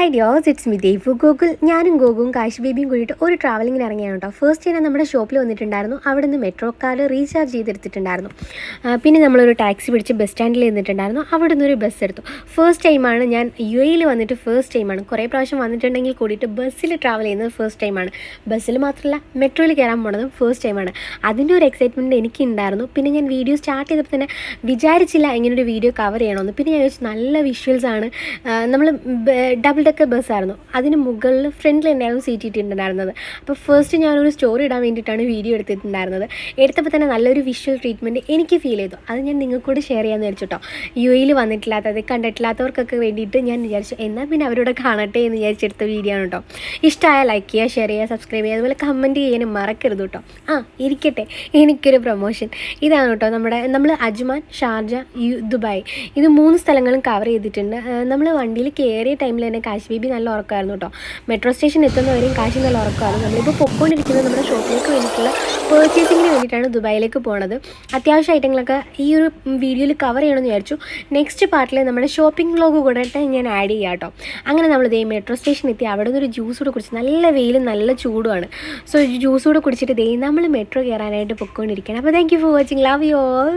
High ഡിയോസ് it's me Dev Gokul ഞാനും ഗോകും കാശ് ബേബിയും കൂടിയിട്ട് ഒരു ട്രാവലിങ്ങിന് ഇറങ്ങിയാണ് കേട്ടോ. ഫസ്റ്റ് ഞാൻ നമ്മുടെ ഷോപ്പിൽ വന്നിട്ടുണ്ടായിരുന്നു. അവിടെ നിന്ന് മെട്രോ കാർ റീചാർജ് ചെയ്തെടുത്തിട്ടുണ്ടായിരുന്നു പിന്നെ നമ്മളൊരു ടാക്സി പിടിച്ച് ബസ് സ്റ്റാൻഡിൽ നിന്നിട്ടുണ്ടായിരുന്നു. അവിടെ നിന്ന് ഒരു ബസ് എടുത്തു. ഫസ്റ്റ് ടൈമാണ് ഞാൻ യു എയിൽ വന്നിട്ട് ഫസ്റ്റ് ടൈമാണ് കുറേ പ്രാവശ്യം വന്നിട്ടുണ്ടെങ്കിൽ കൂടിയിട്ട് ബസ്സിൽ ട്രാവൽ ചെയ്യുന്നത് ഫസ്റ്റ് ടൈമാണ് ബസ്സിൽ മാത്രമല്ല മെട്രോയിൽ കയറാൻ പോണതും ഫസ്റ്റ് ടൈമാണ് അതിന്റെ ഒരു എക്സൈറ്റ്മെന്റ് എനിക്ക് ഉണ്ടായിരുന്നു പിന്നെ ഞാൻ വീഡിയോ സ്റ്റാർട്ട് ചെയ്തപ്പോൾ തന്നെ വിചാരിച്ചില്ല ഇങ്ങനൊരു വീഡിയോ കവർ ചെയ്യണമെന്ന്. പിന്നെ ഞാൻ ചോദിച്ചു നല്ല വിഷ്വൽസ് ആണ്. നമ്മൾ ഡബിൾ ഡെക്കർ ബസ്സായിരുന്നു. അതിന് മുകളിൽ ഫ്രണ്ടിൽ തന്നെയായിരുന്നു സീറ്റ് ഇട്ടിട്ടുണ്ടായിരുന്നത്. അപ്പോൾ ഫസ്റ്റ് ഞാനൊരു സ്റ്റോറി ഇടാൻ വേണ്ടിയിട്ടാണ് വീഡിയോ എടുത്തിട്ടുണ്ടായിരുന്നത്. എടുത്തപ്പോൾ തന്നെ നല്ലൊരു വിഷ്വൽ ട്രീറ്റ്മെന്റ് എനിക്ക് ഫീൽ ചെയ്തു. അത് ഞാൻ നിങ്ങൾക്കൂടെ ഷെയർ ചെയ്യാമെന്ന് വിചാരിച്ചു കേട്ടോ യു എയിൽ വന്നിട്ടില്ലാത്തത് കണ്ടിട്ടില്ലാത്തവർക്കൊക്കെ വേണ്ടിയിട്ട് ഞാൻ വിചാരിച്ചു എന്നാൽ പിന്നെ അവരോട് കാണട്ടെ എന്ന് വിചാരിച്ചെടുത്ത വീഡിയോ ആണ് കേട്ടോ ഇഷ്ടമായ ലൈക്ക് ചെയ്യുക ഷെയർ ചെയ്യുക സബ്സ്ക്രൈബ് ചെയ്യുക അതുപോലെ കമന്റ് ചെയ്യാനും മറക്കരുത് കേട്ടോ ആ ഇരിക്കട്ടെ. എനിക്കൊരു പ്രൊമോഷൻ ഇതാണ് കേട്ടോ നമ്മുടെ നമ്മൾ അജ്മാൻ ഷാർജ ദുബായ്. ഇത് മൂന്ന് സ്ഥലങ്ങളും കവർ ചെയ്തിട്ടുണ്ട്. നമ്മൾ വണ്ടിയിൽ കയറിയ ടൈമിൽ തന്നെ കാശ് ബേബി നല്ല ഉറക്കമായിരുന്നു കേട്ടോ. മെട്രോ സ്റ്റേഷൻ എത്തുന്നവരെയും കാശ് നല്ല ഉറക്കമായിരുന്നു നമ്മളിപ്പോൾ പൊക്കോണ്ടിരിക്കുന്നത് നമ്മുടെ ഷോപ്പിലേക്ക് വേണ്ടിയിട്ടുള്ള പേർച്ചേസിങ്ങിന് വേണ്ടിയിട്ടാണ് ദുബായിലേക്ക് പോണത്. അത്യാവശ്യ ഐറ്റങ്ങളൊക്കെ ഈ ഒരു വീഡിയോയിൽ കവർ ചെയ്യണമെന്ന് വിചാരിച്ചു. നെക്സ്റ്റ് പാർട്ടിൽ നമ്മുടെ ഷോപ്പിംഗ് വ്ലോഗ് കൂടെ ഞാൻ ആഡ് ചെയ്യാം കേട്ടോ. അങ്ങനെ നമ്മൾ ഇതേ മെട്രോ സ്റ്റേഷൻ എത്തി. അവിടെ നിന്ന് ഒരു ജ്യൂസ് കൂടെ കുടിച്ച് നല്ല വെയിലും നല്ല ചൂടുമാണ്. സോ ജ്യൂസ് കൂടെ കുടിച്ചിട്ട് ദേ നമ്മൾ മെട്രോ കയറാനായിട്ട് പൊക്കോണ്ടിരിക്കുകയാണ്. അപ്പോൾ thank you for watching love you all